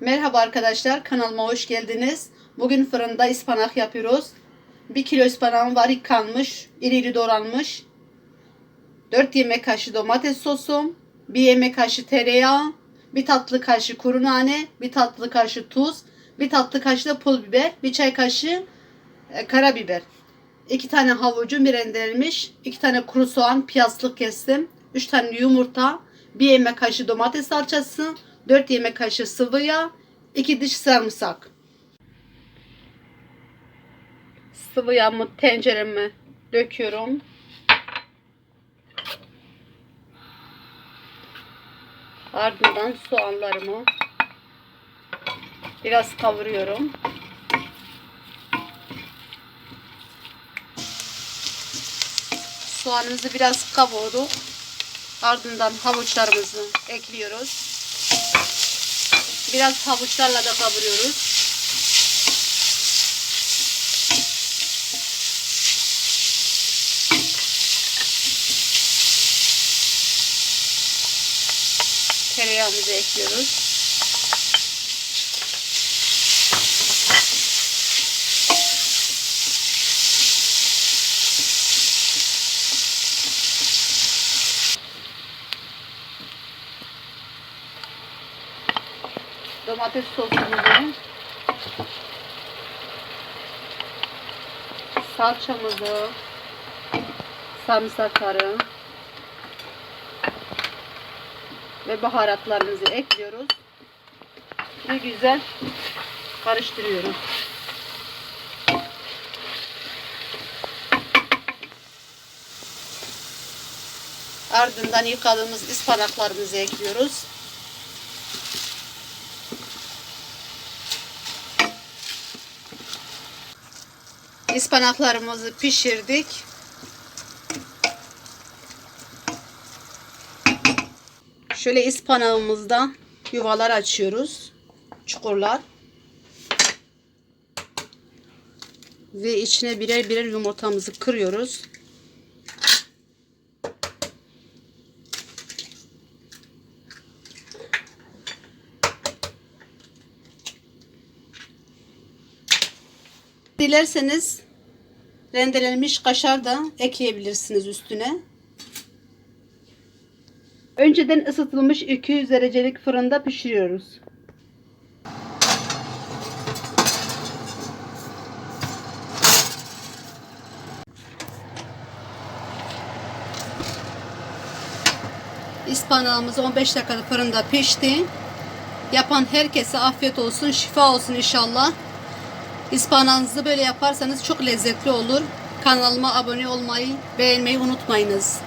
Merhaba arkadaşlar kanalıma hoş geldiniz. Bugün fırında ıspanak yapıyoruz. 1 kilo ıspanağım var yıkanmış, iri iri doğranmış. 4 yemek kaşığı domates sosum, 1 yemek kaşığı tereyağı, 1 tatlı kaşığı kuru nane, 1 tatlı kaşığı tuz, 1 tatlı kaşığı da pul biber, 1 çay kaşığı e, karabiber. 2 tane havucum rendelenmiş, 2 tane kuru soğan piyazlık kestim, 3 tane yumurta, 1 yemek kaşığı domates salçası, 4 yemek kaşığı sıvı yağ, 2 diş sarımsak. Sıvı yağımı tencereme döküyorum. Ardından soğanlarımı biraz kavuruyorum. Soğanımızı biraz kavurduk. Ardından havuçlarımızı ekliyoruz. Biraz havuçlarla da kavuruyoruz. Tereyağımızı ekliyoruz. Domates sosumuzu salçamızı sarımsakları ve baharatlarımızı ekliyoruz ve güzel karıştırıyoruz. Ardından yıkadığımız ıspanaklarımızı ekliyoruz. Ispanaklarımızı pişirdik. Şöyle ıspanağımızda yuvalar açıyoruz. Çukurlar. Ve içine birer birer yumurtamızı kırıyoruz. Dilerseniz rendelenmiş kaşar da ekleyebilirsiniz üstüne. Önceden ısıtılmış 200 derecelik fırında pişiriyoruz. İspanağımız 15 dakika fırında pişti. Yapan herkese afiyet olsun, şifa olsun inşallah. İspanağınızı böyle yaparsanız çok lezzetli olur. Kanalıma abone olmayı, beğenmeyi unutmayınız.